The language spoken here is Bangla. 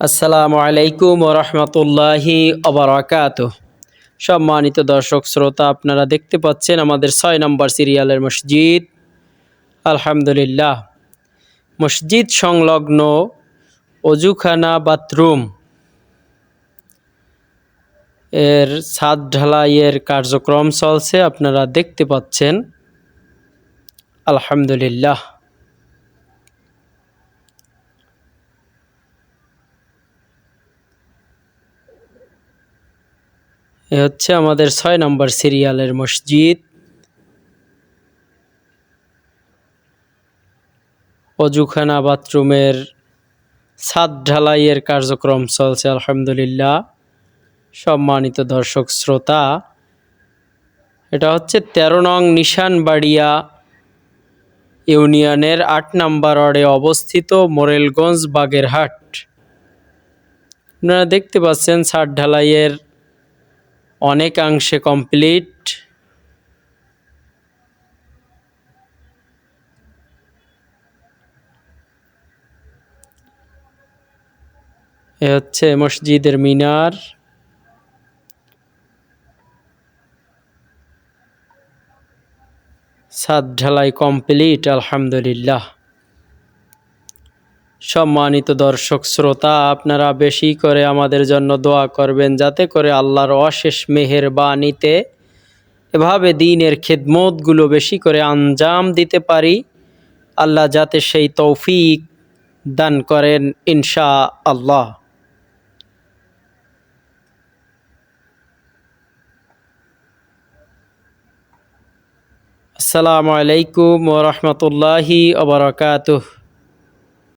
আসসালামু আলাইকুম রহমতুল্লাহি অবরাকাত সম্মানিত দর্শক, শ্রোতা, আপনারা দেখতে পাচ্ছেন আমাদের ছয় নম্বর সিরিয়ালের মসজিদ। আলহামদুলিল্লাহ। মসজিদ সংলগ্ন অজুখানা বাথরুম। এর ছাদ ঢালাইয়ের কার্যক্রম চলছে, আপনারা দেখতে পাচ্ছেন। আলহামদুলিল্লাহ। এ হচ্ছে আমাদের ছয় নম্বর সিরিয়ালের মসজিদ। অজুখানা বাথরুমের ছাদ ঢালাইয়ের কার্যক্রম চলছে, আলহামদুলিল্লাহ। সম্মানিত দর্শক, শ্রোতা, এটা হচ্ছে তেরো নং নিশানবাড়িয়া ইউনিয়নের আট নম্বর ওয়ার্ডে অবস্থিত মোরেলগঞ্জ বাগেরহাট। আপনারা দেখতে পাচ্ছেন, ছাদ ঢালাইয়ের অনেকাংশে কমপ্লিট এ হচ্ছে মসজিদের মিনার। ছাদ ঢালাই কমপ্লিট আলহামদুলিল্লাহ। সম্মানিত দর্শক শ্রোতা, আপনারা বেশি করে আমাদের জন্য দোয়া করবেন যাতে করে আল্লাহর অশেষ মেহেরবানিতে এভাবে দিনের খেদমতগুলো বেশি করে আঞ্জাম দিতে পারি। আল্লাহ যাতে সেই তৌফিক দান করেন ইনশা আল্লাহ আসসালামু আলাইকুম ওরহমতুল্লাহি আবরকাতুহ